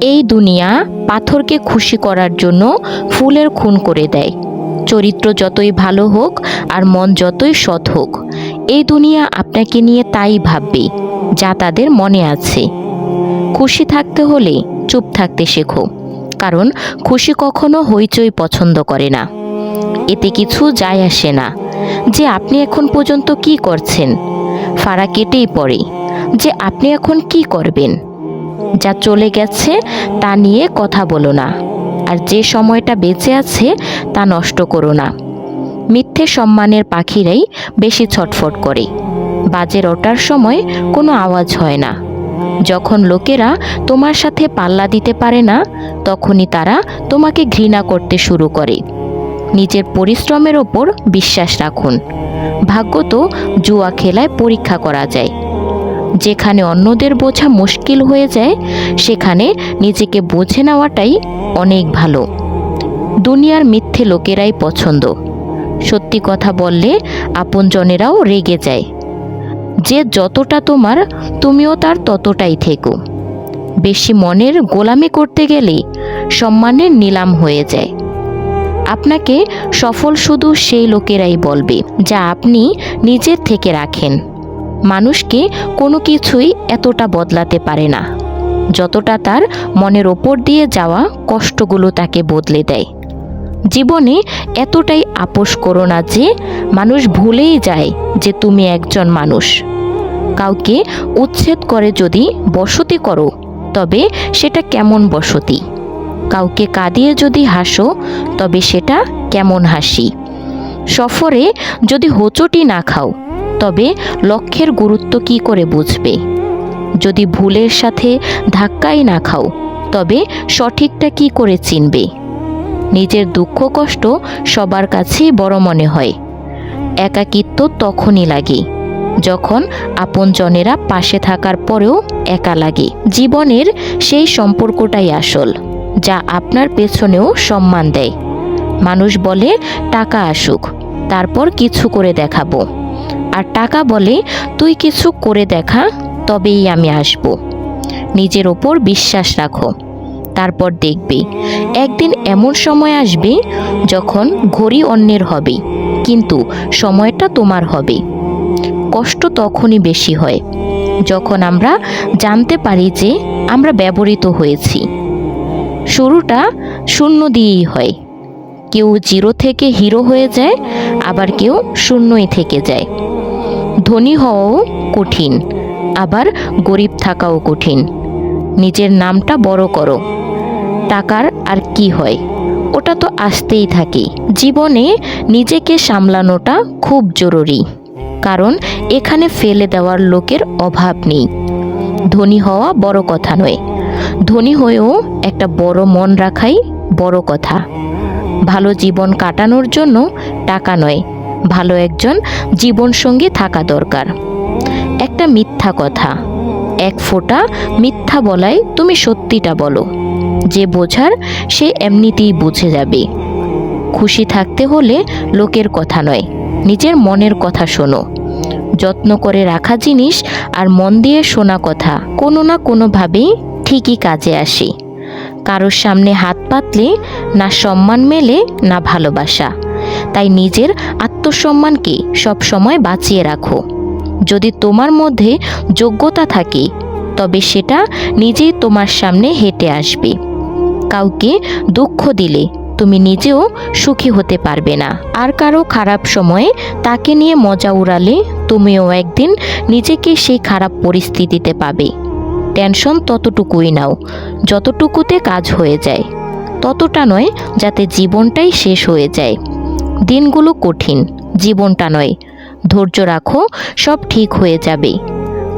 এই দুনিয়া পাথরকে খুশি করার জন্য ফুলের খুন করে দেয়। চরিত্র যতই ভালো হোক আর মন যতই সৎ হোক, এই দুনিয়া আপনাকে নিয়ে তাই ভাববে, যা তাদের মনে আছে। খুশি থাকতে হলে চুপ থাকতে শেখো, কারণ খুশি কখনো হইচই পছন্দ করে না। এতে কিছু যায় আসে না, যে আপনি এখন পর্যন্ত কি করছেন? ফাড়া কেটেই পড়ে, যে আপনি এখন কি করবেন? যা চলে গেছে তা নিয়ে কথা বলো না। আর যে সময়টা বেঁচে আছে তা নষ্ট করো না। মিথ্যে সম্মানের পাখিরাই বেশি ছটফট করে। বাজের ওঠার সময় কোনো আওয়াজ হয় না। যখন লোকেরা তোমার সাথে পাল্লা দিতে পারে না, তখনই তারা তোমাকে ঘৃণা করতে শুরু করে। নিজের পরিশ্রমের ওপর বিশ্বাস রাখুন। ভাগ্য তো জুয়া খেলায় পরীক্ষা করা যায়। যেখানে অন্যদের বোঝা মুশকিল হয়ে যায়, সেখানে নিজেকে বুঝে নেওয়াটাই অনেক ভালো। দুনিয়ার মিথ্যে লোকেরাই পছন্দ। সত্যি কথা বললে আপনজনেরাও রেগে যায়। যে যতটা তোমার, তুমিও তার ততটাই থেকো। বেশি মনের গোলামি করতে গেলে সম্মানের নিলাম হয়ে যায়। আপনাকে সফল শুধু সেই লোকেরাই বলবে, যা আপনি নিজের থেকে রাখেন। মানুষকে কোনো কিছুই এতটা বদলাতে পারে না। যতটা তার মনের ওপর দিয়ে যাওয়া কষ্টগুলো তাকে বদলে দেয়। জীবনে এতটাই আপোষ করো না যে মানুষ ভুলেই যায় যে তুমি একজন মানুষ। কাউকে উচ্ছেদ করে যদি বসতি করো, তবে সেটা কেমন বসতি? কাউকে কাঁদিয়ে যদি হাসো, তবে সেটা কেমন হাসি? সফরে যদি হোঁচটি না খাও তবে লক্ষ্যের গুরুত্ব কি করে বুঝবে? যদি ভুলের সাথে ধাক্কাই না খাও, তবে সঠিকটা কি করে চিনবে? নিজের দুঃখ কষ্ট সবার কাছেই বড় মনে হয়। একাকিত্ব তখনই লাগে, যখন আপনজনেরা পাশে থাকার পরেও একা লাগে। জীবনের সেই সম্পর্কটাই আসল, যা আপনার পেছনেও সম্মান দেয়। মানুষ বলে, টাকা আসুক, তারপর কিছু করে দেখাবো। আর টাকা বলে, তুই কিছু করে দেখা, তবেই আমি আসব। নিজের ওপর বিশ্বাস রাখো। তারপর দেখবে, একদিন এমন সময় আসবে যখন ঘড়ি অন্যের হবে, কিন্তু সময়টা তোমার হবে। কষ্ট তখনই বেশি হয়, যখন আমরা জানতে পারি যে আমরা ব্যবহৃত হয়েছি। শুরুটা শূন্য দিয়েই হয়। কেউ জিরো থেকে হিরো হয়ে যায়, আবার কেউ শূন্যই থেকে যায়। ধনী হওয়াও কঠিন, আবার গরিব থাকাও কঠিন। নিজের নামটা বড় করো। টাকার আর কি হয়? ওটা তো আসতেই থাকে। জীবনে নিজেকে সামলানোটা খুব জরুরি, কারণ এখানে ফেলে দেওয়ার লোকের অভাব নেই। ধনী হওয়া বড় কথা নয়। ধনী হয়েও একটা বড় মন রাখাই বড় কথা। ভালো জীবন কাটানোর জন্য টাকা নয় ভালো একজন জীবনসঙ্গী থাকা দরকার। একটা মিথ্যা কথা, এক ফোঁটা মিথ্যা বলাই তুমি সত্যিটা বলো। যে বোঝার, সে এমনিতেই বুঝে যাবে। খুশি থাকতে হলে লোকের কথা নয়, নিজের মনের কথা শোনো। যত্ন করে রাখা জিনিস আর মন দিয়ে শোনা কথা কোনো না কোনোভাবেই ঠিকই কাজে আসে। কারোর সামনে হাত পাতলে না সম্মান মেলে, না ভালোবাসা। তাই নিজের আত্মসম্মানকে সব সময় বাঁচিয়ে রাখো। যদি তোমার মধ্যে যোগ্যতা থাকে, তবে সেটা নিজেই তোমার সামনে হেঁটে আসবে। কাউকে দুঃখ দিলে তুমি নিজেও সুখী হতে পারবে না। আর কারও খারাপ সময়ে তাকে নিয়ে মজা উড়ালে তুমিও একদিন নিজেকে সেই খারাপ পরিস্থিতিতে পাবে। টেনশন ততটুকুই নাও, যতটুকুতে কাজ হয়ে যায়। ততটা নয়, যাতে জীবনটাই শেষ হয়ে যায়। দিনগুলো কঠিন, জীবনটা নয়। ধৈর্য রাখো, সব ঠিক হয়ে যাবে।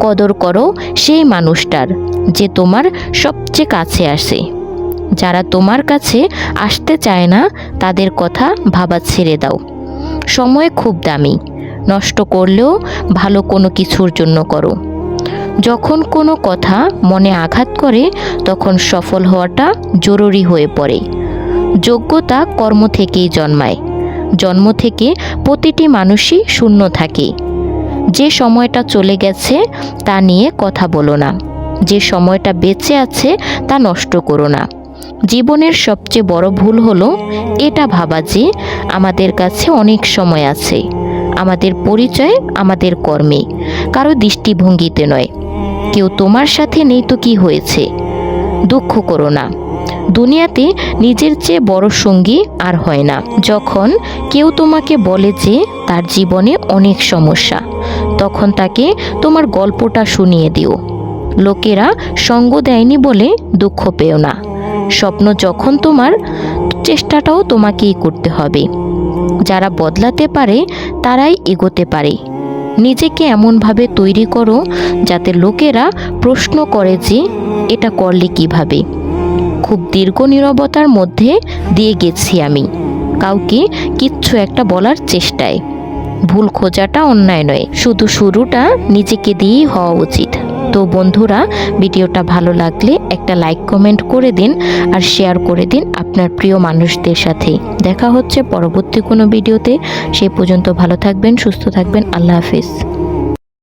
কদর করো সেই মানুষটার, যে তোমার সবচেয়ে কাছে আসে। যারা তোমার কাছে আসতে চায় না, তাদের কথা ভাবা ছেড়ে দাও। সময় খুব দামি। নষ্ট করলেও ভালো কোনো কিছুর জন্য করো। যখন কোনো কথা মনে আঘাত করে, তখন সফল হওয়াটা জরুরি হয়ে পড়ে। যোগ্যতা কর্ম থেকেই জন্মায়। জন্ম থেকে প্রতিটি মানুষই শূন্য থাকে। যে সময়টা চলে গেছে, তা নিয়ে কথা বলো না। যে সময়টা বেঁচে আছে, তা নষ্ট করো না। জীবনের সবচেয়ে বড় ভুল হলো, এটা ভাবা যে আমাদের কাছে অনেক সময় আছে। আমাদের পরিচয় আমাদের কর্মে, কারও দৃষ্টিভঙ্গিতে নয়। কেউ তোমার সাথে নেই তো কি হয়েছে? দুঃখ করো না। দুনিয়াতে নিজের চেয়ে বড় সঙ্গী আর হয় না। যখন কেউ তোমাকে বলে যে তার জীবনে অনেক সমস্যা, তখন তাকে তোমার গল্পটা শুনিয়ে দিও। লোকেরা সঙ্গ দেয়নি বলে দুঃখ পেও না। স্বপ্ন যখন তোমার, চেষ্টাটাও তোমাকেই করতে হবে। যারা বদলাতে পারে, তারাই এগোতে পারে। নিজেকে এমনভাবে তৈরি করো যাতে লোকেরা প্রশ্ন করে যে, এটা করলে কীভাবে? খুব দীর্ঘ নীরবতার মধ্যে দিয়ে গেছি আমি। কাউকে কিচ্ছু একটা বলার চেষ্টায়। ভুল খোঁজাটা অন্যায় নয়, শুধু শুরুটা নিজেকে দিয়েই হওয়া উচিত। তো বন্ধুরা, ভিডিওটা ভালো লাগলে একটা লাইক, কমেন্ট করে দিন আর শেয়ার করে দিন আপনার প্রিয় মানুষদের সাথে। দেখা হচ্ছে পরবর্তী কোনো ভিডিওতে। সে পর্যন্ত ভালো থাকবেন, সুস্থ থাকবেন, আল্লাহ হাফিজ।